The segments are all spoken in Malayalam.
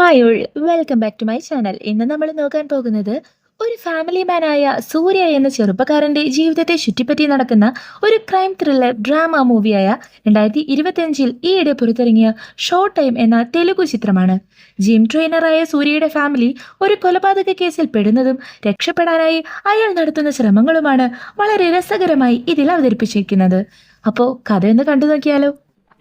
Hi welcome back to my channel ഇന്ന് നമ്മൾ നോക്കാൻ പോകുന്നത് ഒരു ഫാമിലി മാനായ സൂര്യ എന്ന ചെറുപ്പക്കാരന്റെ ജീവിതത്തെ ചുറ്റിപ്പറ്റി നടക്കുന്ന ഒരു ക്രൈം ത്രില്ലർ ഡ്രാമ മൂവിയായ രണ്ടായിരത്തി ഇരുപത്തിയഞ്ചിൽ ഈയിടെ പുറത്തിറങ്ങിയ ഷോർട്ട് ടൈം എന്ന തെലുഗു ചിത്രമാണ്. ജിം ട്രെയിനറായ സൂര്യയുടെ ഫാമിലി ഒരു കൊലപാതക കേസിൽ പെടുന്നതും രക്ഷപ്പെടാനായി അയാൾ നടത്തുന്ന ശ്രമങ്ങളുമാണ് വളരെ രസകരമായി ഇതിൽ അവതരിപ്പിച്ചിരിക്കുന്നത്. അപ്പോൾ കഥയൊന്ന് കണ്ടു നോക്കിയാലോ?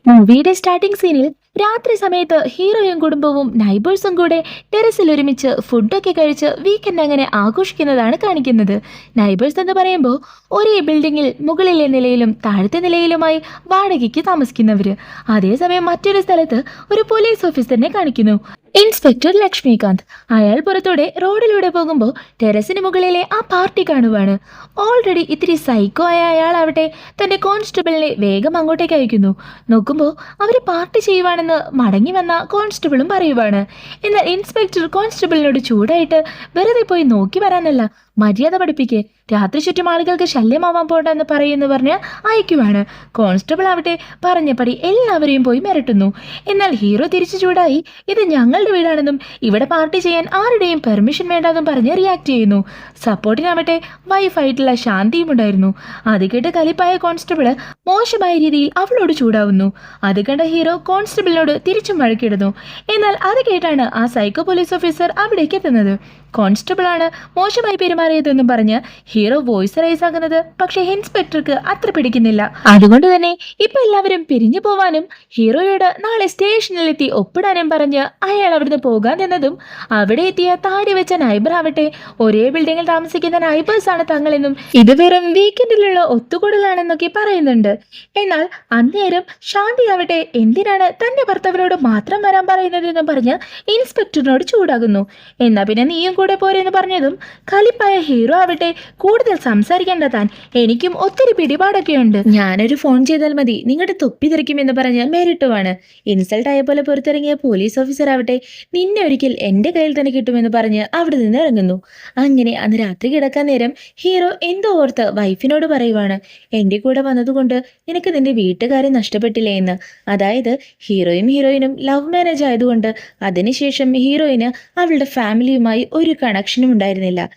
മൂവിയുടെ സ്റ്റാർട്ടിംഗ് സീനിൽ രാത്രി സമയത്ത് ഹീറോയും കുടുംബവും നൈബേഴ്സും കൂടെ ടെറസിൽ ഒരുമിച്ച് ഫുഡൊക്കെ കഴിച്ച് വീക്കെൻഡ് അങ്ങനെ ആഘോഷിക്കുന്നതാണ് കാണിക്കുന്നത്. നൈബേഴ്സ് എന്ന് പറയുമ്പോൾ ഒരേ ബിൽഡിങ്ങിൽ മുകളിലെ നിലയിലും താഴത്തെ നിലയിലുമായി വാടകയ്ക്ക് താമസിക്കുന്നവർ അതേസമയം മറ്റൊരു സ്ഥലത്ത് ഒരു പോലീസ് ഓഫീസറിനെ കാണിക്കുന്നു. ഇൻസ്പെക്ടർ ലക്ഷ്മികാന്ത്. അയാൾ പുറത്തൂടെ റോഡിലൂടെ പോകുമ്പോൾ ടെറസിന് മുകളിലെ ആ പാർട്ടി കാണുവാണ്. ഓൾറെഡി ഇത്തിരി സൈക്കോ ആയ അയാളാവട്ടെ തന്റെ കോൺസ്റ്റബിളിനെ വേഗം അങ്ങോട്ടേക്ക് അയക്കുന്നു. നോക്കുമ്പോൾ അവർ പാർട്ടി ചെയ്യുവാണെന്ന് മടങ്ങി വന്ന കോൺസ്റ്റബിളും പറയുവാണ്. എന്നാൽ ഇൻസ്പെക്ടർ കോൺസ്റ്റബിളിനോട് ചൂടായിട്ട് വെറുതെ പോയി നോക്കി വരാനല്ല. മര്യാദ പഠിപ്പിക്കേ. രാത്രി ചുറ്റും ആളുകൾക്ക് ശല്യമാവാൻ പോണ്ടെന്ന് പറയുന്നു പറഞ്ഞ് അയക്കുവാണ്. കോൺസ്റ്റബിൾ ആവട്ടെ പറഞ്ഞപടി എല്ലാവരെയും പോയി മിരട്ടുന്നു. എന്നാൽ ഹീറോ തിരിച്ചു ചൂടായി. ഇത് ഞങ്ങളുടെ വീടാണെന്നും ഇവിടെ പാർട്ടി ചെയ്യാൻ ആരുടെയും പെർമിഷൻ വേണ്ടെന്നും പറഞ്ഞ് റിയാക്ട് ചെയ്യുന്നു. സപ്പോർട്ടിനാവട്ടെ വൈഫായിട്ടുള്ള ശാന്തിയും ഉണ്ടായിരുന്നു. അത് കേട്ട് കലിപ്പായ കോൺസ്റ്റബിൾ മോശമായ രീതിയിൽ അവളോട് ചൂടാവുന്നു. അത് കണ്ട ഹീറോ കോൺസ്റ്റബിളിനോട് തിരിച്ചും വഴക്കിടുന്നു. എന്നാൽ അത് കേട്ടാണ് ആ സൈക്കോ പോലീസ് ഓഫീസർ അവിടേക്ക് എത്തുന്നത്. കോൺസ്റ്റബിൾ ആണ്. മോശമായി പെരുമാറിയതെന്നും പറഞ്ഞ് ഹീറോ വോയിസ് റൈസ് ആകുന്നത് പക്ഷേ ഇൻസ്പെക്ടർക്ക് അത്ര പിടിക്കുന്നില്ല. അതുകൊണ്ട് തന്നെ ഇപ്പൊ എല്ലാവരും പിരിഞ്ഞു പോവാനും ഹീറോയോട് നാളെ സ്റ്റേഷനിലെത്തി ഒപ്പിടാനും പറഞ്ഞ് അയാൾ അവിടുന്ന് പോകാൻ നിന്നതും അവിടെ എത്തിയ താടി വെച്ച നൈബർ ആവട്ടെ ഒരേ ബിൽഡിങ്ങിൽ താമസിക്കുന്ന നൈബേഴ്സ് ആണ് തങ്ങളെന്നും ഇത് വെറും വീക്കെൻഡിലുള്ള ഒത്തുകൂടലാണെന്നൊക്കെ പറയുന്നുണ്ട്. എന്നാൽ അന്നേരം ശാന്തി ആവട്ടെ എന്തിനാണ് തന്റെ ഭർത്താവിനോട് മാത്രം വരാൻ പറയുന്നതെന്നും പറഞ്ഞ് ഇൻസ്പെക്ടറിനോട് ചൂടാകുന്നു. എന്നാ പിന്നെ നീയും കൂടെ പോരെന്ന് പറഞ്ഞതും കലിപ്പായ ഹീറോ ആവട്ടെ കൂടുതൽ സംസാരിക്കേണ്ട താൻ എനിക്കും ഒത്തിരി പിടിപാടൊക്കെ ഉണ്ട് ഞാനൊരു ഫോൺ ചെയ്താൽ മതി. നിങ്ങളുടെ തൊപ്പി തെറിക്കുമെന്ന് പറഞ്ഞാൽ ഇൻസൾട്ട് ആയ പോലെ പുറത്തിറങ്ങിയ പോലീസ് ഓഫീസർ ആവട്ടെ നിന്നെ ഒരിക്കൽ എന്റെ കയ്യിൽ തന്നെ കിട്ടുമെന്ന് പറഞ്ഞ് അവിടെ നിന്ന് ഇറങ്ങുന്നു. അങ്ങനെ അന്ന് രാത്രി കിടക്കാൻ നേരം ഹീറോ എന്തോ ഓർത്ത് വൈഫിനോട് പറയുവാണ്. എന്റെ കൂടെ വന്നതുകൊണ്ട് നിനക്ക് നിന്റെ വീട്ടുകാരെ നഷ്ടപ്പെട്ടില്ലേ എന്ന്. അതായത് ഹീറോയും ഹീറോയിനും ലവ് മാരേജ് ആയതുകൊണ്ട് അതിനുശേഷം ഹീറോയിന് അവളുടെ ഫാമിലിയുമായി ഒരു കണക്ഷനും ഉണ്ടായിരുന്നില്ല.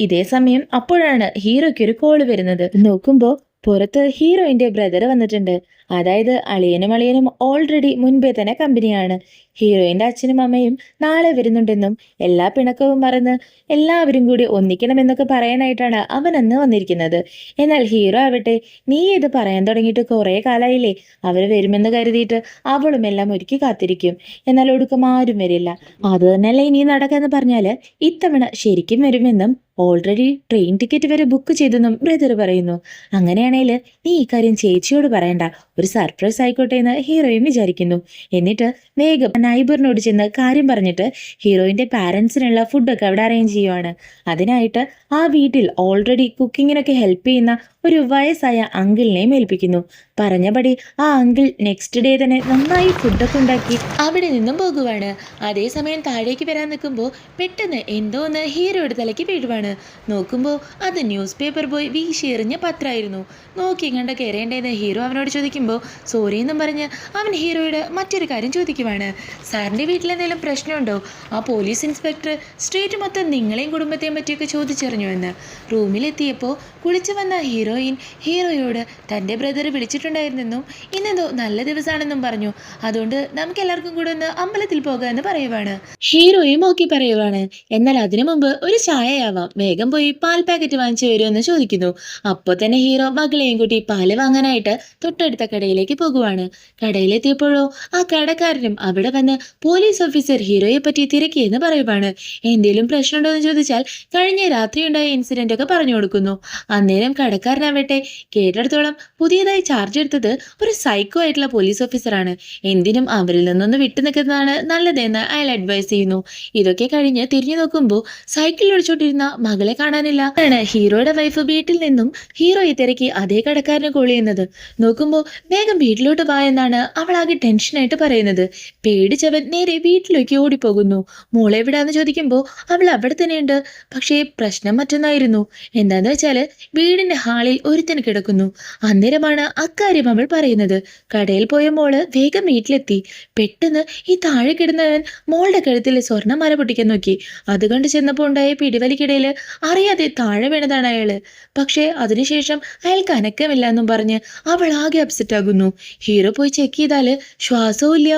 ഇതേ സമയം അപ്പോഴാണ് ഹീറോയ്ക്ക് ഒരു കോൾ വരുന്നത്. നോക്കുമ്പോൾ പുറത്ത് ഹീറോയിന്റെ ബ്രദർ വന്നിട്ടുണ്ട്. അതായത് അളിയനും അളിയനും ഓൾറെഡി മുൻപേ തന്നെ കമ്പനിയാണ്. ഹീറോയിന്റെ അച്ഛനും അമ്മയും നാളെ വരുന്നുണ്ടെന്നും എല്ലാ പിണക്കവും മറന്ന് എല്ലാവരും കൂടി ഒന്നിക്കണമെന്നൊക്കെ പറയാനായിട്ടാണ് അവൻ അന്ന് വന്നിരിക്കുന്നത്. എന്നാൽ ഹീറോ ആവട്ടെ നീ ഇത് പറയാൻ തുടങ്ങിയിട്ട് കുറേ കാലായില്ലേ? അവർ വരുമെന്ന് കരുതിയിട്ട് അവളും എല്ലാം ഒരുക്കി കാത്തിരിക്കും. എന്നാൽ ഒടുക്കം ആരും വരില്ല. അത് തന്നെയല്ലേ ഇനി നടക്കാന്ന് പറഞ്ഞാൽ ഇത്തവണ ശരിക്കും വരുമെന്നും ഓൾറെഡി ട്രെയിൻ ടിക്കറ്റ് വരെ ബുക്ക് ചെയ്തെന്നും ബ്രദർ പറയുന്നു. അങ്ങനെയാണെങ്കിൽ നീ ഇക്കാര്യം കാര്യം ചേച്ചിയോട് പറയണ്ട. ഒരു സർപ്രൈസ് ആയിക്കോട്ടെ എന്ന് ഹീറോയും വിചാരിക്കുന്നു. എന്നിട്ട് വേഗം നൈബറിനോട് ചെന്ന് കാര്യം പറഞ്ഞിട്ട് ഹീറോയിന്റെ പാരൻസിനുള്ള ഫുഡൊക്കെ അവിടെ അറേഞ്ച് ചെയ്യുവാണ്. അതിനായിട്ട് ആ വീട്ടിൽ ഓൾറെഡി കുക്കിങ്ങിനൊക്കെ ഹെൽപ്പ് ചെയ്യുന്ന ഒരു വയസ്സായ അങ്കിളിനെയും ഏൽപ്പിക്കുന്നു. പറഞ്ഞപടി ആ അങ്കിൾ നെക്സ്റ്റ് ഡേ തന്നെ നന്നായി ഫുഡൊക്കെ ഉണ്ടാക്കി. അവിടെ നിന്നും പോകുവാണ്. അതേസമയം താഴേക്ക് വരാൻ നിൽക്കുമ്പോൾ പെട്ടെന്ന് എന്തോ ഒന്ന് ഹീറോയുടെ തലയ്ക്ക് വീഴുവാണ്. നോക്കുമ്പോൾ അത് ന്യൂസ് പേപ്പർ പോയി വീശിയെറിഞ്ഞ പത്രമായിരുന്നു നോക്കി കണ്ട കയറേണ്ടതെന്ന് ഹീറോ അവനോട് ചോദിക്കുമ്പോൾ സോറി എന്നും പറഞ്ഞ് അവൻ ഹീറോയോട് മറ്റൊരു കാര്യം ചോദിക്കുവാണ്. സാറിന്റെ വീട്ടിൽ എന്തെങ്കിലും പ്രശ്നമുണ്ടോ? ആ പോലീസ് ഇൻസ്പെക്ടർ സ്ട്രീറ്റ് മൊത്തം നിങ്ങളെയും കുടുംബത്തെയും പറ്റിയൊക്കെ ചോദിച്ചറിഞ്ഞു എന്ന്. റൂമിലെത്തിയപ്പോൾ കുളിച്ചു വന്ന ഹീറോയിൻ ഹീറോയോട് തന്റെ ബ്രദർ വിളിച്ചിട്ടുണ്ടായിരുന്നെന്നും ഇന്നെന്തോ നല്ല ദിവസമാണെന്നും പറഞ്ഞു. അതുകൊണ്ട് നമുക്ക് എല്ലാവർക്കും കൂടെ ഒന്ന് അമ്പലത്തിൽ പോകാമെന്ന് പറയുവാണ്. ഹീറോയും ഓക്കെ പറയുവാണ് എന്നാൽ അതിനു മുമ്പ് ഒരു ചായയാവാം. വേഗം പോയി പാൽ പാക്കറ്റ് വാങ്ങിച്ചു വരുമെന്ന് ചോദിക്കുന്നു. അപ്പോൾ തന്നെ ഹീറോ മകളെയും കൂട്ടി പാൽ വാങ്ങാനായിട്ട് തൊട്ടടുത്ത കടയിലേക്ക് പോകുവാണ്. കടയിലെത്തിയപ്പോഴോ ആ കടക്കാരനും അവിടെ വന്ന് പോലീസ് ഓഫീസർ ഹീറോയെ പറ്റി തിരക്കിയെന്ന് പറയുവാണ്. എന്തെങ്കിലും പ്രശ്നമുണ്ടോ എന്ന് ചോദിച്ചാൽ കഴിഞ്ഞ രാത്രി ഉണ്ടായ ഇൻസിഡന്റ് ഒക്കെ പറഞ്ഞു കൊടുക്കുന്നു. അന്നേരം കടക്കാരനാവട്ടെ കേട്ടിടത്തോളം പുതിയതായി ചാർജ് എടുത്തത് ഒരു സൈക്കോ ആയിട്ടുള്ള പോലീസ് ഓഫീസറാണ് എന്തിനും അവരിൽ നിന്നൊന്ന് വിട്ടു നിൽക്കുന്നതാണ് നല്ലതെന്ന് അയാൾ അഡ്വൈസ് ചെയ്യുന്നു. ഇതൊക്കെ കഴിഞ്ഞ് തിരിഞ്ഞു നോക്കുമ്പോൾ സൈക്കിൾ ഓടിച്ചോണ്ടിരുന്ന മകളെ കാണാനില്ല. ആണ് ഹീറോയുടെ വൈഫ് വീട്ടിൽ നിന്നും ഹീറോയെ തിരക്കി അതേ കടക്കാരനെ കോൾ ചെയ്യുന്നത്. നോക്കുമ്പോൾ വേഗം വീട്ടിലോട്ട് വാ എന്നാണ് ആകെ ടെൻഷനായിട്ട് പറയുന്നത്. പേടിച്ചവൻ നേരെ വീട്ടിലേക്ക് ഓടിപ്പോകുന്നു. മോളെ എവിടാന്ന് ചോദിക്കുമ്പോൾ അവൾ അവിടെ തന്നെയുണ്ട്. പക്ഷേ പ്രശ്നം മറ്റൊന്നായിരുന്നു. എന്താന്ന് വെച്ചാൽ വീടിന്റെ ഹാളിൽ ഒരുത്തൻ കിടക്കുന്നു. അന്നേരമാണ് അക്ക ഇക്കാര്യം അവൾ പറയുന്നത്. കടയിൽ പോയ മോൾ വേഗം വീട്ടിലെത്തി. പെട്ടെന്ന് ഈ താഴെ കിടന്നവൻ മോളുടെ കഴുത്തിൽ സ്വർണമാല പൊട്ടിക്കാൻ നോക്കി. അത് കണ്ട് ചെന്നപ്പോൾ ഉണ്ടായ പിടിവലിക്കിടയിൽ അറിയാതെ താഴെ വീണതാണ് അയാൾ. പക്ഷേ അതിനുശേഷം അയാൾക്ക് അനക്കമില്ല എന്നും പറഞ്ഞ് അവൾ ആകെ അപ്സെറ്റ് ആകുന്നു. ഹീറോ പോയി ചെക്ക് ചെയ്താൽ ശ്വാസവും ഇല്ല.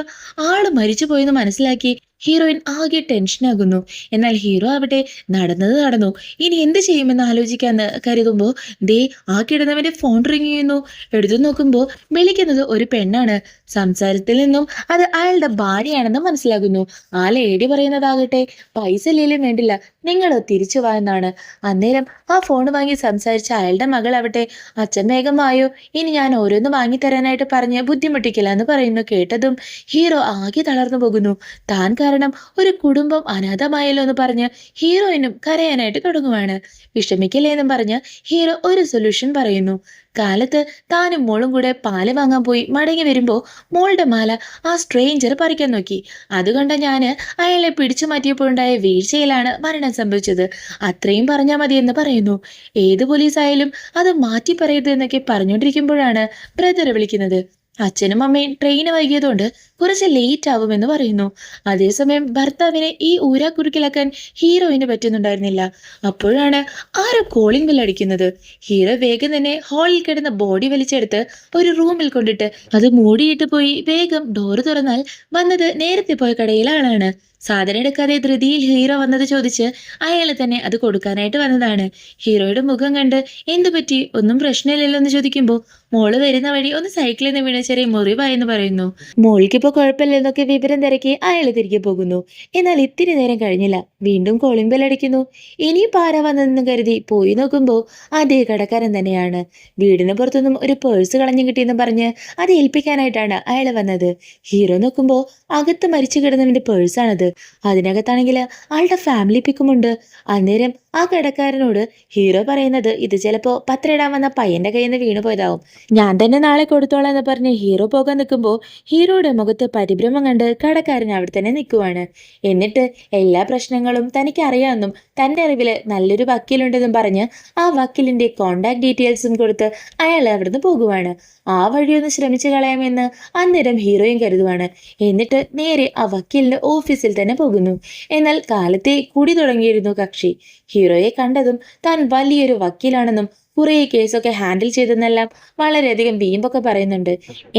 ആൾ മരിച്ചു പോയെന്ന് മനസ്സിലാക്കി ഹീറോയിൻ ആകെ ടെൻഷനാകുന്നു എന്നാൽ ഹീറോ അവിടെ നടന്നത് നടന്നു. ഇനി എന്ത് ചെയ്യുമെന്ന് ആലോചിക്കാന്ന് കരുതുമ്പോൾ ദേ ആ കിടന്നവന്റെ ഫോൺ റിങ് ചെയ്യുന്നു. എടുത്തു നോക്കുമ്പോൾ വിളിക്കുന്നത് ഒരു പെണ്ണാണ്. സംസാരത്തിൽ നിന്നും അത് അയാളുടെ ഭാര്യയാണെന്ന് മനസ്സിലാകുന്നു. ആ ലേഡി പറയുന്നതാകട്ടെ പൈസ ഇല്ലെങ്കിലും വേണ്ടില്ല. നിങ്ങൾ തിരിച്ചു വാ എന്നാണ്. അന്നേരം ആ ഫോൺ വാങ്ങി സംസാരിച്ച അയാളുടെ മകൾ മകളാവട്ടെ അച്ഛൻ വേഗമായോ ഇനി ഞാൻ ഓരോന്ന് വാങ്ങിത്തരാനായിട്ട് പറഞ്ഞ് ബുദ്ധിമുട്ടിക്കില്ല എന്ന് പറയുന്നു. കേട്ടതും ഹീറോ ആകെ തളർന്നു പോകുന്നു. താൻ കാരണം ഒരു കുടുംബം അനാഥമായല്ലോ എന്ന് പറഞ്ഞ് ഹീറോയിനും കരയാനായിട്ട് തുടങ്ങുവാണ്. വിഷമിക്കില്ലേ എന്നും പറഞ്ഞ് ഹീറോ ഒരു സൊല്യൂഷൻ പറയുന്നു. കാലത്ത് താനും മോളും കൂടെ പാൽ വാങ്ങാൻ പോയി മടങ്ങി വരുമ്പോൾ മോളുടെ മാല ആ സ്ട്രേഞ്ചർ പറിക്കാൻ നോക്കി. അതുകൊണ്ട് ഞാൻ അയാളെ പിടിച്ചു മാറ്റിയപ്പോഴുണ്ടായ വീഴ്ചയിലാണ് മരണം സംഭവിച്ചത്. അത്രയും പറഞ്ഞാൽ മതി എന്ന് പറയുന്നു. ഏത് പോലീസായാലും അത് മാറ്റി പറയരുത് എന്നൊക്കെ പറഞ്ഞുകൊണ്ടിരിക്കുമ്പോഴാണ് ബ്രദറെ വിളിക്കുന്നത്. അച്ഛനും അമ്മയും ട്രെയിന് വൈകിയതുകൊണ്ട് കുറച്ച് ലേറ്റ് ആവുമെന്ന് പറയുന്നു. അതേസമയം ഭർത്താവിനെ ഈ ഊരാക്കുറുക്കിലാക്കാൻ ഹീറോയിന് പറ്റുന്നുണ്ടായിരുന്നില്ല. അപ്പോഴാണ് ആരോ കോളിംഗ് ബെൽ അടിക്കുന്നത്. ഹീറോ വേഗം തന്നെ ഹാളിൽ കിടന്ന ബോഡി വലിച്ചെടുത്ത് ഒരു റൂമിൽ കൊണ്ടിട്ട് അത് മൂടിയിട്ട് പോയി വേഗം ഡോറ് തുറന്നാൽ വന്നത് നേരത്തെ പോയ ആളാണ് സാധനം എടുക്കാതെ ധൃതിയിൽ ഹീറോ വന്നത് ചോദിച്ച് അയാളെ തന്നെ അത് കൊടുക്കാനായിട്ട് വന്നതാണ്. ഹീറോയുടെ മുഖം കണ്ട് എന്തു പറ്റി? ഒന്നും പ്രശ്നമില്ലല്ലോ എന്ന് ചോദിക്കുമ്പോൾ മോൾ വരുന്ന വഴി ഒന്ന് സൈക്കിളിൽ നിന്ന് വീണ ചെറിയ മുറിവായെന്ന് പറയുന്നു. മോൾക്കിപ്പോ കുഴപ്പമില്ലെന്നൊക്കെ വിവരം തിരക്കി അയാൾ തിരികെ പോകുന്നു. എന്നാൽ ഇത്തിരി നേരം കഴിഞ്ഞില്ല. വീണ്ടും കോളിംഗ് ബെൽ അടിക്കുന്നു. ഇനി പാര വന്നതെന്ന് കരുതി പോയി നോക്കുമ്പോൾ അതേ കടക്കാരൻ തന്നെയാണ്. വീടിന് പുറത്തുനിന്നും ഒരു പേഴ്സ് കളഞ്ഞു കിട്ടിയെന്ന് പറഞ്ഞ് അത് ഏൽപ്പിക്കാനായിട്ടാണ് അയാൾ വന്നത്. ഹീറോ നോക്കുമ്പോൾ അകത്ത് മരിച്ചു കിടന്നവന്റെ പേഴ്സാണത് അതിനകത്താണെങ്കിൽ ആളുടെ ഫാമിലി പിക്കുമുണ്ട് അന്നേരം ആ കടക്കാരനോട് ഹീറോ പറയുന്നത് ഇത് ചിലപ്പോ പത്രയിടാൻ വന്ന പയ്യന്റെ കയ്യിൽ നിന്ന് വീണു പോയതാവും. ഞാൻ തന്നെ നാളെ കൊടുത്തോളാം എന്ന് പറഞ്ഞ് ഹീറോ പോകാൻ നിൽക്കുമ്പോൾ ഹീറോയുടെ മുഖത്ത് പരിഭ്രമം കണ്ട് കടക്കാരൻ അവിടെ തന്നെ നിൽക്കുവാണ്. എന്നിട്ട് എല്ലാ പ്രശ്നങ്ങളും തനിക്ക് അറിയാമെന്നും തന്റെ അറിവിൽ നല്ലൊരു വക്കീലുണ്ടെന്നും പറഞ്ഞ് ആ വക്കീലിന്റെ കോണ്ടാക്ട് ഡീറ്റെയിൽസും കൊടുത്ത് അയാൾ അവിടുന്ന് പോകുവാണ്. ആ വഴിയൊന്ന് ശ്രമിച്ചു കളയാമെന്ന് അന്നേരം ഹീറോയും കരുതുവാണ്. എന്നിട്ട് നേരെ ആ വക്കീലിന്റെ ഓഫീസിൽ തന്നെ പോകുന്നു. എന്നാൽ കാലത്തെ കൂടി തുടങ്ങിയിരുന്നു കക്ഷി. ഹീറോയെ കണ്ടതും താൻ വലിയൊരു വക്കീലാണെന്നും കുറേ കേസൊക്കെ ഹാൻഡിൽ ചെയ്തെന്നെല്ലാം വളരെയധികം വീമ്പൊക്കെ പറയുന്നുണ്ട്.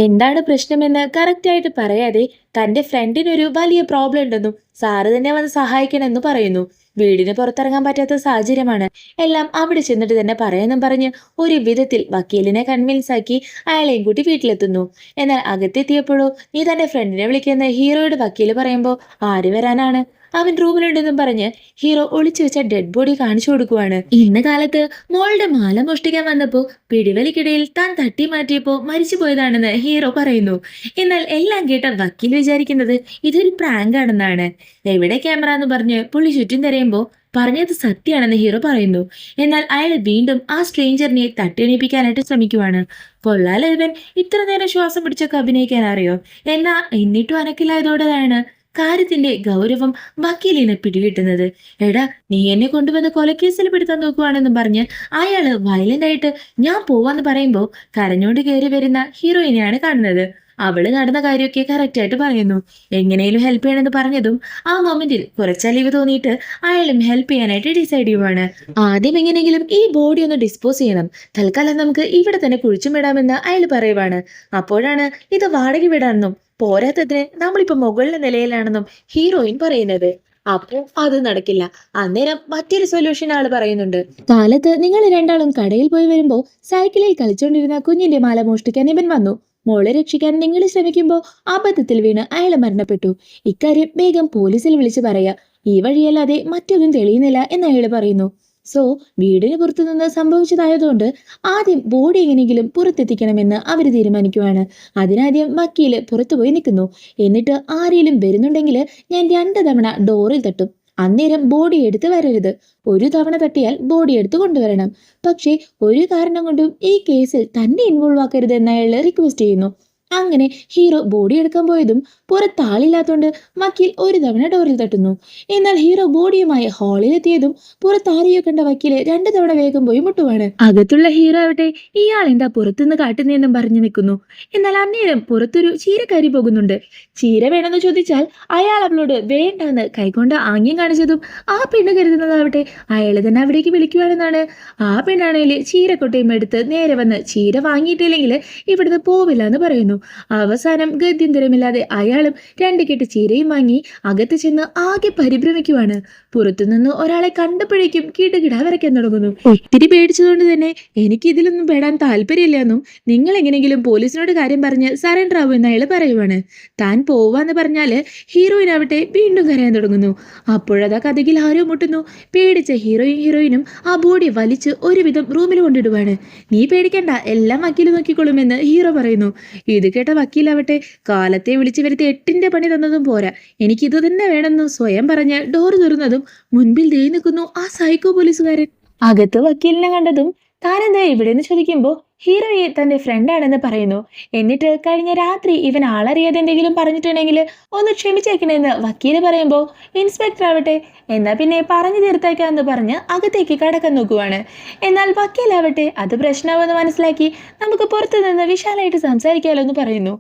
എന്താണ് പ്രശ്നമെന്ന് കറക്റ്റായിട്ട് പറയാതെ തന്റെ ഫ്രണ്ടിനൊരു വലിയ പ്രോബ്ലം ഉണ്ടെന്നും സാറ് തന്നെ വന്ന് സഹായിക്കണമെന്ന് പറയുന്നു. വീടിന് പുറത്തിറങ്ങാൻ പറ്റാത്ത സാഹചര്യമാണ്. എല്ലാം അവിടെ ചെന്നിട്ട് തന്നെ പറയാനും പറഞ്ഞ് ഒരു വിധത്തിൽ വക്കീലിനെ കൺവിൻസ് ആക്കി അയാളെയും കൂട്ടി വീട്ടിലെത്തുന്നു. എന്നാൽ അകത്തെത്തിയപ്പോഴോ നീ തന്റെ ഫ്രണ്ടിനെ വിളിക്കുന്ന ഹീറോയുടെ വക്കീൽ പറയുമ്പോൾ ആര് വരാനാണ്? അവൻ റൂമിലുണ്ടെന്നും പറഞ്ഞ് ഹീറോ ഒളിച്ചു വെച്ച ഡെഡ് ബോഡി കാണിച്ചു കൊടുക്കുവാണ്. ഇന്ന കാലത്ത് മോളുടെ മാല മോഷ്ടിക്കാൻ വന്നപ്പോ പിടിവലിക്കിടയിൽ താൻ തട്ടി മാറ്റിയപ്പോ മരിച്ചു പോയതാണെന്ന് ഹീറോ പറയുന്നു. എന്നാൽ എല്ലാം കേട്ട വക്കീൽ വിചാരിക്കുന്നത് ഇതൊരു പ്രാങ്ക് ആണെന്നാണ്. എവിടെ ക്യാമറ എന്ന് പറഞ്ഞ് പുള്ളി ചുറ്റും തിരയുമ്പോൾ പറഞ്ഞത് സത്യമാണെന്ന് ഹീറോ പറയുന്നു. എന്നാൽ അയാൾ വീണ്ടും ആ സ്ട്രേഞ്ചറിനെ തട്ടിയണിപ്പിക്കാനായിട്ട് ശ്രമിക്കുവാണ്. കൊള്ളാലോ ഇവൻ ഇത്ര നേരം ശ്വാസം പിടിച്ചൊക്കെ അഭിനയിക്കാൻ അറിയോ? എന്നാ എന്നിട്ടും അനക്കില്ലായതോടെയാണ്. കാര്യത്തിന്റെ ഗൗരവം വക്കീലിനെ പിടികിട്ടുന്നത്. എടാ നീ എന്നെ കൊണ്ടുവന്ന കൊലക്കേസിൽ പെടുത്താൻ നോക്കുവാണെന്ന് പറഞ്ഞ് അയാൾ വയലന്റ് ആയിട്ട് ഞാൻ പോവാന്ന് പറയുമ്പോൾ കരഞ്ഞോണ്ട് കയറി വരുന്ന ഹീറോയിനെയാണ് കാണുന്നത്. അവൾ നടന്ന കാര്യമൊക്കെ കറക്റ്റ് ആയിട്ട് പറയുന്നു. എങ്ങനെയും ഹെൽപ്പ് ചെയ്യണമെന്ന് പറഞ്ഞതും ആ മൊമെന്റിൽ കുറച്ചലിവ് തോന്നിയിട്ട് അയാളും ഹെൽപ്പ് ചെയ്യാനായിട്ട് ഡിസൈഡ് ചെയ്യുവാണ്. ആദ്യം എങ്ങനെയെങ്കിലും ഈ ബോഡി ഒന്ന് ഡിസ്പോസ് ചെയ്യണം. തൽക്കാലം നമുക്ക് ഇവിടെ തന്നെ കുഴിച്ചും വിടാമെന്ന് അയാൾ പറയുവാണ്. അപ്പോഴാണ് ഇത് വാടക വിടാണെന്നും പോരാത്തതിന് നമ്മളിപ്പോ മുകളിലെ നിലയിലാണെന്നും ഹീറോയിൻ പറയുന്നത്. അപ്പൊ അത് നടക്കില്ല. അന്നേരം മറ്റൊരു സൊല്യൂഷൻ ആൾ പറയുന്നുണ്ട്. കാലത്ത് നിങ്ങൾ രണ്ടാളും കടയിൽ പോയി വരുമ്പോ സൈക്കിളിൽ കളിച്ചോണ്ടിരുന്ന കുഞ്ഞിന്റെ മാല മോഷ്ടിക്കാൻ ഇവൻ വന്നു. മോളെ രക്ഷിക്കാൻ നിങ്ങൾ ശ്രമിക്കുമ്പോൾ അബദ്ധത്തിൽ വീണ് അയാൾ മരണപ്പെട്ടു. ഇക്കാര്യം വേഗം പോലീസിൽ വിളിച്ചു പറയാ. ഈ വഴിയല്ലാതെ മറ്റൊന്നും തെളിയുന്നില്ല എന്ന് അയാൾ പറയുന്നു. സോ വീടിന് പുറത്തു നിന്ന് സംഭവിച്ചതായതുകൊണ്ട് ആദ്യം ബോഡി എങ്ങനെയെങ്കിലും പുറത്തെത്തിക്കണമെന്ന് അവർ തീരുമാനിക്കുവാണ്. അതിനാദ്യം വക്കീൽ പുറത്തുപോയി നിൽക്കുന്നു. എന്നിട്ട് ആരെങ്കിലും വരുന്നുണ്ടെങ്കിൽ ഞാൻ രണ്ട് തവണ ഡോറിൽ തട്ടും. അന്നേരം ബോഡി എടുത്ത് വരരുത്. ഒരു തവണ തട്ടിയാൽ ബോഡി എടുത്ത് കൊണ്ടുവരണം. പക്ഷേ ഒരു കാരണം കൊണ്ടും ഈ കേസിൽ തന്നെ ഇൻവോൾവ് ആക്കരുത് അയാൾ റിക്വസ്റ്റ് ചെയ്യുന്നു. അങ്ങനെ ഹീറോ ബോഡി എടുക്കാൻ പോയതും പുറത്താളില്ലാത്തോണ്ട് വക്കീൽ ഒരു തവണ ഡോറിൽ തട്ടുന്നു. എന്നാൽ ഹീറോ ബോഡിയുമായി ഹാളിലെത്തിയതും പുറത്താരെയോ കണ്ട വക്കീൽ രണ്ടു തവണ വേഗം പോയി മുട്ടുവാണ്. അകത്തുള്ള ഹീറോ ആവട്ടെ ഇയാൾ എന്താ പുറത്തുനിന്ന് കാട്ടുന്നതെന്നും പറഞ്ഞു നിൽക്കുന്നു. എന്നാൽ അന്നേരം പുറത്തൊരു ചീരക്കാരി പോകുന്നുണ്ട്. ചീര വേണമെന്ന് ചോദിച്ചാൽ അയാൾ അവളോട് വേണ്ടെന്ന് കൈകൊണ്ട് ആംഗ്യം കാണിച്ചതും ആ പെണ്ണ് കരുതുന്നതാവട്ടെ അയാൾ തന്നെ അവിടേക്ക് വിളിക്കുവാണെന്നാണ് ആ പെണ്ണാണെങ്കിൽ ചീരക്കൊട്ടയും എടുത്ത് നേരെ വന്ന് ചീര വാങ്ങിയിട്ടില്ലെങ്കിൽ ഇവിടുന്ന് പോവില്ല എന്ന് പറയുന്നു. അവസാനം ഗത്യന്തരമില്ലാതെ അയാളും രണ്ട് കെട്ട് ചീരയും വാങ്ങി അകത്ത് ചെന്ന് ആകെ പരിഭ്രമിക്കുവാണ്. പുറത്തുനിന്ന് ഒരാളെ കണ്ടപ്പോഴേക്കും കിടകിട വരയ്ക്കാൻ തുടങ്ങുന്നു. ഒത്തിരി പേടിച്ചതുകൊണ്ട് തന്നെ എനിക്ക് ഇതിലൊന്നും പേടാൻ താല്പര്യമില്ല എന്നും നിങ്ങൾ എങ്ങനെങ്കിലും പോലീസിനോട് കാര്യം പറഞ്ഞ് സറണ്ടർ ആവുമെന്ന് അയാൾ പറയുവാണ്. താൻ പോവാന്ന് പറഞ്ഞാൽ ഹീറോയിനാവട്ടെ വീണ്ടും കരയാൻ തുടങ്ങുന്നു. അപ്പോഴതാ കഥകിൽ ആരോ മുട്ടുന്നു. പേടിച്ച ഹീറോയും ഹീറോയിനും ആ ബോഡി വലിച്ച് ഒരുവിധം റൂമിൽ കൊണ്ടിടുവാണ്. നീ പേടിക്കണ്ട എല്ലാം വക്കീൽ നോക്കിക്കൊള്ളുമെന്ന് ഹീറോ പറയുന്നു. ഇത് കേട്ട വക്കീലാവട്ടെ കാലത്തെ വിളിച്ചു വരുത്തി എട്ടിന്റെ പണി തന്നതും പോരാ. എനിക്ക് ഇത് തന്നെ വേണമെന്ന് സ്വയം പറഞ്ഞ് ഡോർ തുറന്നതും മുൻപിൽ ദേ നിൽക്കുന്നു ആ സൈക്കോ പോലീസുകാരൻ. അകത്ത് വക്കീലിനെ കണ്ടതും താനെന്താ ഇവിടെ എന്ന് ചോദിക്കുമ്പോൾ ഹീറോയെ തന്റെ ഫ്രണ്ടാണെന്ന് പറയുന്നു. എന്നിട്ട് കഴിഞ്ഞ രാത്രി ഇവൻ ആളറിയാതെ എന്തെങ്കിലും പറഞ്ഞിട്ടുണ്ടെങ്കിൽ ഒന്ന് ക്ഷമിച്ചേക്കണമെന്ന് വക്കീൽ പറയുമ്പോൾ ഇൻസ്പെക്ടർ ആവട്ടെ എന്നാൽ പിന്നെ പറഞ്ഞു തീർത്തേക്കാന്ന് പറഞ്ഞ് അകത്തേക്ക് കടക്കാൻ നോക്കുവാണ്. എന്നാൽ വക്കീലാവട്ടെ അത് പ്രശ്നമാവെന്ന് മനസ്സിലാക്കി നമുക്ക് പുറത്തു നിന്ന് വിശാലമായിട്ട് സംസാരിക്കാമല്ലോ എന്ന് പറയുന്നു.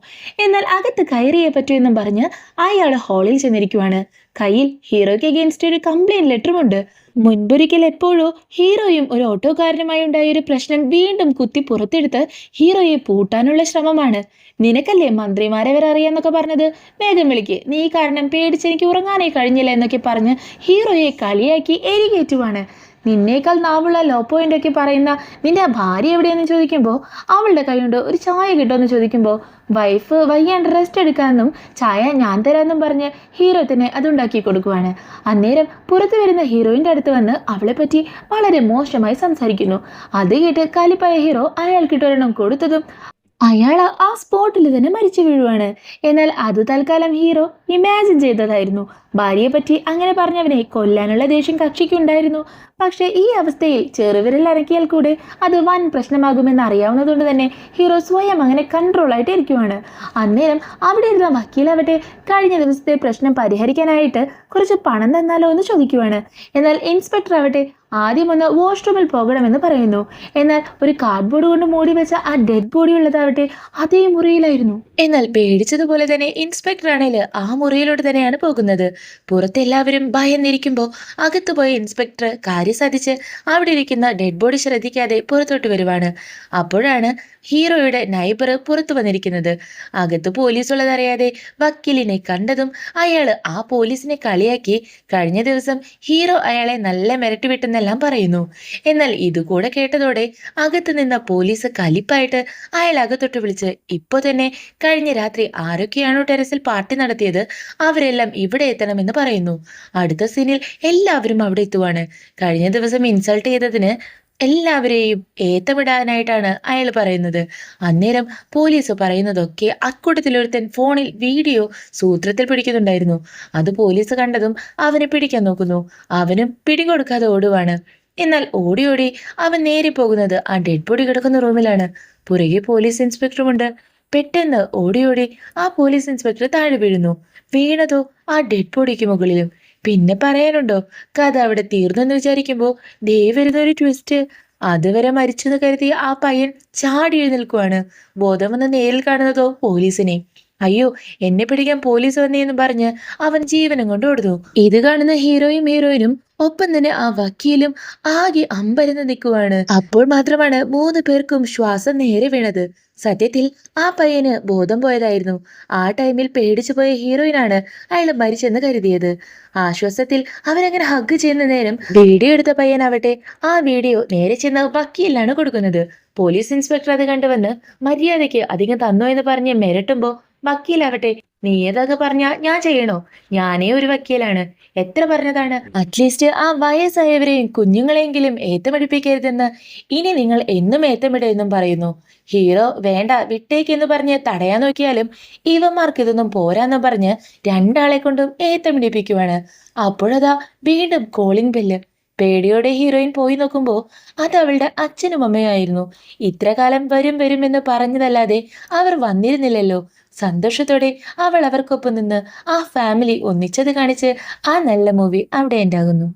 എന്നാൽ അകത്ത് കയറിയേ പറ്റൂ എന്നും പറഞ്ഞ് അയാൾ ഹാളിൽ ചെന്നിരിക്കുവാണ്. കയ്യിൽ ഹീറോയ്ക്ക് അഗേൻസ്റ്റ് ഒരു കംപ്ലൈന്റ് ലെറ്ററുമുണ്ട് മുൻപൊരിക്കൽ എപ്പോഴോ ഹീറോയും ഒരു ഓട്ടോക്കാരനുമായി ഉണ്ടായ ഒരു പ്രശ്നം വീണ്ടും കുത്തി പുറത്തെടുത്ത് ഹീറോയെ പൂട്ടാനുള്ള ശ്രമമാണ്. നിനക്കല്ലേ മന്ത്രിമാരെ വരെ അറിയാന്നൊക്കെ പറഞ്ഞത്? വേഗം വിളിക്ക്. നീ കാരണം പേടിച്ച് എനിക്ക് ഉറങ്ങാനേ കഴിഞ്ഞില്ല എന്നൊക്കെ പറഞ്ഞ് ഹീറോയെ കളിയാക്കി എരികേറ്റുവാണ്. നിന്നേക്കാൾ നാവുള്ള ലോ പോയിന്റ് ഒക്കെ പറയുന്ന നിന്റെ ഭാര്യ എവിടെയെന്ന് ചോദിക്കുമ്പോൾ അവളുടെ കൈയുണ്ട് ഒരു ചായ കിട്ടുമെന്ന് ചോദിക്കുമ്പോൾ വൈഫ് വയ്യാണ്ട് റെസ്റ്റ് എടുക്കാമെന്നും ചായ ഞാൻ തരാമെന്നും പറഞ്ഞ് ഹീറോ തന്നെ അതുണ്ടാക്കി കൊടുക്കുവാണ്. അന്നേരം പുറത്തു വരുന്ന ഹീറോയിന്റെ അടുത്ത് വന്ന് അവളെ പറ്റി വളരെ മോശമായി സംസാരിക്കുന്നു. അത് കേട്ട് കാലിപ്പായ ഹീറോ അയാൾക്കിട്ടൊരെണ്ണം കൊടുത്തതും അയാൾ ആ സ്പോട്ടിൽ തന്നെ മരിച്ചു വീഴുവാണ്. എന്നാൽ അത് തൽക്കാലം ഹീറോ ഇമാജിൻ ചെയ്തതായിരുന്നു. ഭാര്യയെ പറ്റി അങ്ങനെ പറഞ്ഞവനെ കൊല്ലാനുള്ള ദേഷ്യം കക്ഷിക്കുണ്ടായിരുന്നു. പക്ഷെ ഈ അവസ്ഥയിൽ ചെറുവിരൽ അരക്കിയാൽ കൂടെ അത് വൻ പ്രശ്നമാകുമെന്ന് അറിയാവുന്നതുകൊണ്ട് തന്നെ ഹീറോ സ്വയം അങ്ങനെ കൺട്രോൾ ആയിട്ട് ഇരിക്കുവാണ്. അന്നേരം അവിടെ ഇരുന്ന വക്കീലാവട്ടെ കഴിഞ്ഞ ദിവസത്തെ പ്രശ്നം പരിഹരിക്കാനായിട്ട് കുറച്ച് പണം തന്നാലോ എന്ന് ചോദിക്കുവാണ്. എന്നാൽ ഇൻസ്പെക്ടർ ആവട്ടെ ആദ്യം ഒന്ന് വാഷ്റൂമിൽ പോകണമെന്ന് പറയുന്നു. എന്നാൽ ഒരു കാർഡ്ബോർഡ് കൊണ്ട് മൂടി വെച്ച ആ ഡെഡ് ബോഡി ഉള്ളതാവട്ടെ അതേ മുറിയിലായിരുന്നു. എന്നാൽ പേടിച്ചതുപോലെ തന്നെ ഇൻസ്പെക്ടർ ആ മുറിയിലോട്ട് തന്നെയാണ് പോകുന്നത്. പുറത്തെല്ലാവരും ഭയന്നിരിക്കുമ്പോൾ അകത്ത് പോയ ഇൻസ്പെക്ടർ കാര്യം സാധിച്ച് അവിടെ ഇരിക്കുന്ന ഡെഡ് ബോഡി ശ്രദ്ധിക്കാതെ പുറത്തോട്ട് വരുവാണ്. അപ്പോഴാണ് ഹീറോയുടെ നൈബർ പുറത്തു വന്നിരിക്കുന്നത്. അകത്ത് പോലീസ് ഉള്ളതറിയാതെ വക്കീലിനെ കണ്ടതും അയാൾ ആ പോലീസിനെ കളിയാക്കി. കഴിഞ്ഞ ദിവസം ഹീറോ അയാളെ നല്ല മിരട്ടി വിട്ടെന്നെല്ലാം പറയുന്നു. എന്നാൽ ഇതുകൂടെ കേട്ടതോടെ അകത്ത് നിന്ന പോലീസ് കലിപ്പായിട്ട് അയാൾ അകത്തൊട്ട് വിളിച്ച് ഇപ്പൊ തന്നെ കഴിഞ്ഞ രാത്രി ആരൊക്കെയാണോ ടെറസിൽ പാർട്ടി നടത്തിയത് അവരെല്ലാം ഇവിടെ എത്തണമെന്ന് പറയുന്നു. അടുത്ത സീനിൽ എല്ലാവരും അവിടെ എത്തുവാണ്. കഴിഞ്ഞ ദിവസം ഇൻസൾട്ട് ചെയ്തതിന് എല്ലാവരെയും ഏത്തമിടാനായിട്ടാണ് അയാൾ പറയുന്നത്. അന്നേരം പോലീസ് പറയുന്നതൊക്കെ അക്കൂട്ടത്തിലൊരുത്തൻ ഫോണിൽ വീഡിയോ സൂത്രത്തിൽ പിടിക്കുന്നുണ്ടായിരുന്നു. അത് പോലീസ് കണ്ടതും അവനെ പിടിക്കാൻ നോക്കുന്നു. അവനും പിടികൊടുക്കാതെ ഓടുവാണ്. എന്നാൽ ഓടി ഓടി അവൻ നേരെ പോകുന്നത് ആ ഡെഡ് ബോഡി കിടക്കുന്ന റൂമിലാണ്. പുറകെ പോലീസ് ഇൻസ്പെക്ടറുമുണ്ട്. പെട്ടെന്ന് ഓടി ഓടി ആ പോലീസ് ഇൻസ്പെക്ടർ താഴെ വീഴുന്നു. വീണതോ ആ ഡെഡ് ബോഡിക്ക് മുകളിലും. പിന്നെ പറയാനുണ്ടോ? കഥ അവിടെ തീർന്നെന്ന് വിചാരിക്കുമ്പോൾ ദേ വരുന്ന ഒരു ട്വിസ്റ്റ് അതുവരെ മരിച്ചെന്ന് കരുതി ആ പയ്യൻ ചാടി എഴുന്നേൽക്കുവാണ്. ബോധം വന്ന് നേരിൽ കാണുന്നതോ പോലീസിനെ. അയ്യോ എന്നെ പിടിക്കാൻ പോലീസ് വന്നേന്ന് പറഞ്ഞ് അവൻ ജീവനം കൊണ്ട് ഓടുന്നു. ഇത് കാണുന്ന ഹീറോയും ഹീറോയിനും ഒപ്പം തന്നെ ആ വക്കീലും ആകെ അമ്പരന്ന് നിൽക്കുവാണ്. അപ്പോൾ മാത്രമാണ് മൂന്ന് പേർക്കും ശ്വാസം നേരെ വീണത്. സത്യത്തിൽ ആ പയ്യന് ബോധം പോയതായിരുന്നു. ആ ടൈമിൽ പേടിച്ചു പോയ ഹീറോയിനാണ് അയാൾ മരിച്ചെന്ന് കരുതിയത്. ആശ്വാസത്തിൽ അവരങ്ങനെ ഹഗ് ചെയ്യുന്ന നേരം വീഡിയോ എടുത്ത പയ്യനാവട്ടെ ആ വീഡിയോ നേരെ ചെന്ന വക്കീലിനാണ് കൊടുക്കുന്നത്. പോലീസ് ഇൻസ്പെക്ടർ അത് കണ്ടുവന്ന് മര്യാദയ്ക്ക് അധികം തന്നോ എന്ന് പറഞ്ഞ് മിരട്ടുമ്പോ വക്കീലാവട്ടെ നീ ഏതൊക്കെ പറഞ്ഞ ഞാൻ ചെയ്യണോ? ഞാനേ ഒരു വക്കീലാണ്. എത്ര പറഞ്ഞതാണ്? അറ്റ്ലീസ്റ്റ് ആ വയസ്സായവരെയും കുഞ്ഞുങ്ങളെങ്കിലും ഏത്തമടിപ്പിക്കരുതെന്ന് ഇനി നിങ്ങൾ എന്നും ഏത്തമിടെന്നും പറയുന്നു. ഹീറോ വേണ്ട വിട്ടേക്കെന്ന് പറഞ്ഞ് തടയാൻ നോക്കിയാലും ഇവന്മാർക്ക് ഇതൊന്നും പോരാന്ന് പറഞ്ഞ് രണ്ടാളെ കൊണ്ടും ഏത്തമിടിപ്പിക്കുവാണ് അപ്പോഴതാ വീണ്ടും കോളിംഗ് ബെല്ല് പേടിയോടെ ഹീറോയിൻ പോയി നോക്കുമ്പോൾ അത് അവളുടെ അച്ഛനും അമ്മയായിരുന്നു. ഇത്രകാലം വരും വരും എന്ന് പറഞ്ഞതല്ലാതെ അവർ വന്നിരുന്നില്ലല്ലോ. സന്തോഷത്തോടെ അവൾ അവർക്കൊപ്പം നിന്ന് ആ ഫാമിലി ഒന്നിച്ചത് കാണിച്ച് ആ നല്ല മൂവി അവിടെ ഉണ്ടാകുന്നു